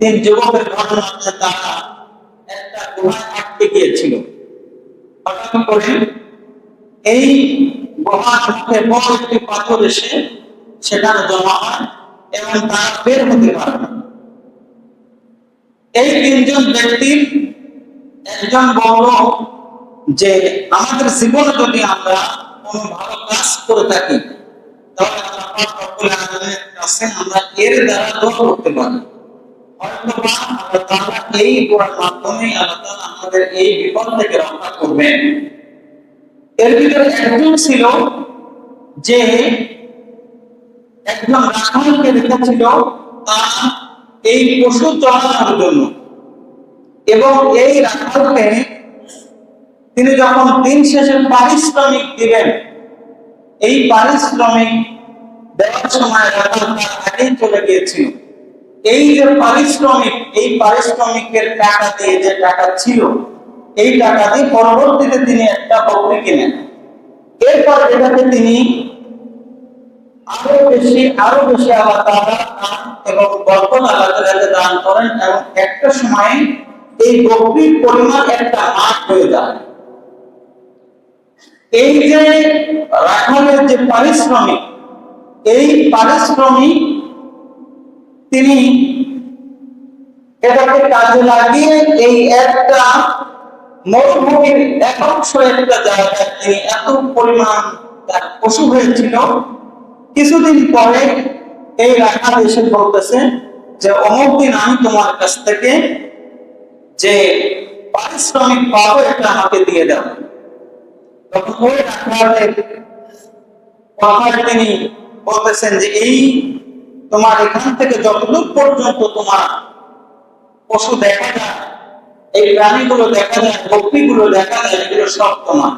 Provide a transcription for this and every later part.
তিন যুবকের ঘটনা হচ্ছে তারা একটা গুহায় আটকে গিয়েছিল। এই পাথর এসে সেখানে জমা এবং তারা বের হতে পারে এই তিনজন ব্যক্তির একজন বলল যে, আমাদের জীবনে যদি আমরা কোনো ভালো কাজ করে থাকি, তাহলে আলামিনের কাছে আমরা এর দ্বারা দোয়া করতে পারি এই আমাদের এই বিপদ থেকে রক্ষা করবেন। এর ভিতরে একজন ছিল যে একজন তার এই পশু জন্য। এবং এই রাখালকে তিনি যখন দিন শেষে পারিশ্রমিক দিবেন এই পারিশ্রমিক দেওয়ার সময় রাখাল তার চলে গিয়েছিল। এই যে পারিশ্রমিক, এই পারিশ্রমিকের টাকা দিয়ে যে টাকা ছিল, এই টাকা দিয়ে পরবর্তীতে তিনি একটা বকরি কিনেন। এরপর এটাকে তিনি আরও বেশি আরও বেশি আল্লাহ তাআলা এবং বরকত আল্লাহ তাআলাকে দান করেন এবং একটা সময় এই বকরির পরিমাণ একটা মাঠ হয়ে যায়। এই যে রাখালের যে পারিশ্রমিক, এই পারিশ্রমিক তিনি এটাকে কাজে লাগিয়ে এই একটা মরুভূমির এক অংশ একটা জায়গায় তিনি এত পরিমাণ তার পশু হয়েছিল। কিছুদিন পরে এই রাখাল এসে বলতেছে যে, অমুক দিন আমি তোমার কাছ থেকে যে পারিশ্রমিক পাবো এটা আমাকে দিয়ে দাও। তখন ওই রাখালের কথায় তিনি বলতেছেন যে, এই তোমার এখান থেকে যতদূর পর্যন্ত তোমার পশু দেখা যায়, এই প্রাণীগুলো দেখা যায় বকরিগুলো দেখা যায়, এগুলো সব তোমার।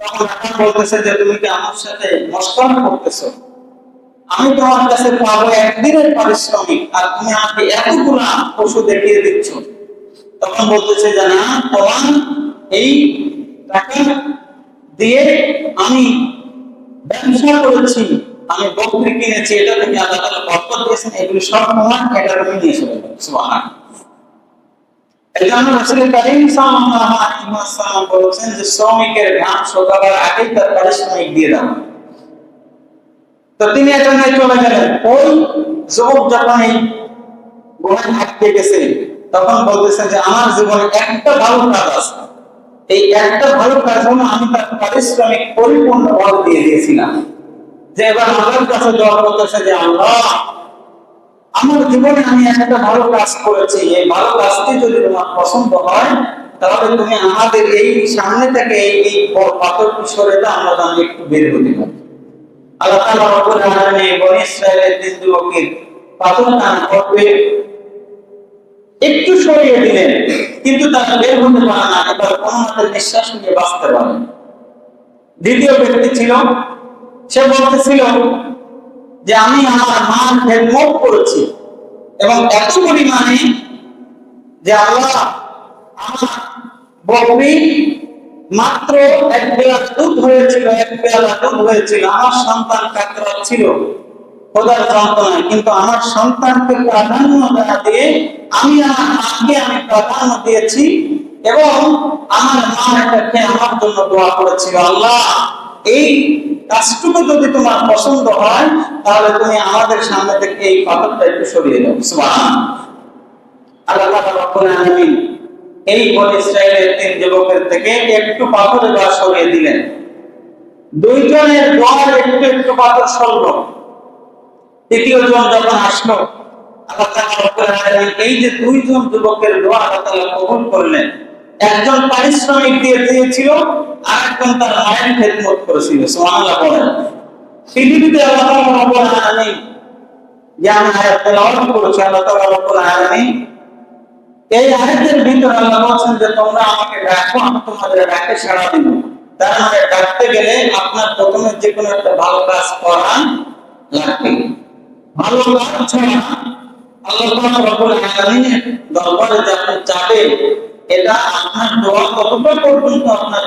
তখন এখন বলতেছে যে, তুমি কি আমার সাথে মস্করা করতেছো? আমি তোমার কাছে পাবো একদিনের পারিশ্রমিক, আর তুমি আমাকে এতগুলা পশু দেখিয়ে দিচ্ছ। তখন বলতেছে যে, না, তোমার এই টাকা দিয়ে আমি ব্যবসা করেছি। আমি বকরি কিনেছি, এটা থেকে আল্লাহ তাআলা বরকত দিয়েছেন, এগুলো সব তোমার এটা তুমি নিয়ে চলে সুবহানাল্লাহ। এজন্য রাসূল করিম সাল্লাল্লাহু আলাইহি ওয়াসাল্লাম বলেছেন যে, শ্রমিকের ঘাম শুকাবার আগেই তার পারিশ্রমিক দিয়ে দাও। তো তিনি এজন্য চলে গেলেন। ওই যুবক যখন এই গুহায় থাকতে গেছে, তখন বলতেছেন যে, আমার জীবনে একটা ভালো কাজ আছে। এই একটা ভালো কাজ হলো আমি তার পারিশ্রমিক পরিপূর্ণ ভাবে দিয়ে দিয়েছিলাম। যে এবার আমার কাছে দোয়া করতেছে যে আল্লাহ, আমার জীবনে আমি একটা ভালো কাজ করেছি, এই ভালো কাজটি যদি তোমার পছন্দ হয়, তাহলে তুমি আমাদের এই সামনে থেকে এই পাথরটি সরে দাও আমরা একটু বের হতে পারি। আল্লাহ তাআলা রব্বুল আলামিন বনি পাথরটা করবে। একটু সরিয়ে দিলেন, কিন্তু তারা বের হতে পারে না, এবার কোনো মতে নিঃশ্বাস নিয়ে বাঁচতে পারে দ্বিতীয় ব্যক্তি ছিল সে বলতেছিল যে আমি আমার মার খেদমত করেছি এবং এত পরিমাণে যে আল্লাহ আমার বকরি মাত্র এক বেলা দুধ হয়েছিল, এক বেলা দুধ হয়েছিল, আমার সন্তান কাকরা ছিল খোদার যন্ত্রণায়, কিন্তু আমার সন্তানকে প্রাধান্য দেওয়া দিয়ে আমি আমার মাকে আমি প্রাধান্য দিয়েছি এবং আমার মা এটাকে আমার জন্য দোয়া করেছিল, আল্লাহ এই কাজটুকু যদি তোমার পছন্দ হয়, তাহলে তুমি আমাদের সামনে থেকে এই পাথরটা একটু সরিয়ে দাও আল্লাহ আলামিন এই বনি ইসরাইলের তিন যুবকের থেকে একটু পাথর এবার সরিয়ে দিলেন। দুইজনের দোয়ার একটু একটু পাথর সরলো। তৃতীয় জন যখন আসলো এই যে দুইজন যুবকের দোয়া আল্লাহ কবুল করলেন। একজন পারিশ্রমিক দিয়ে দিয়েছিল তার খেদমত করেছিল বলেন। পৃথিবীতে আল্লাহ রব্বুল আলামিন যে আয়াত তেলাওয়াত করেছি, আল্লাহ রব্বুল আলামিন। এই আয়াতের আল্লাহ বলছেন যে, তোমরা আমাকে ডাকো, আমি তোমাদের ডাকে সাড়া দিব। তার মানে ডাকতে গেলে আপনার প্রথমে যে কোনো একটা ভালো কাজ করা লাগবে। ভালো কাজ ছাড়া আল্লাহ রব্বুল আলামিনের দরবারে যে আপনি এটা আপনার দোয়া কতটা পর্যন্ত আপনার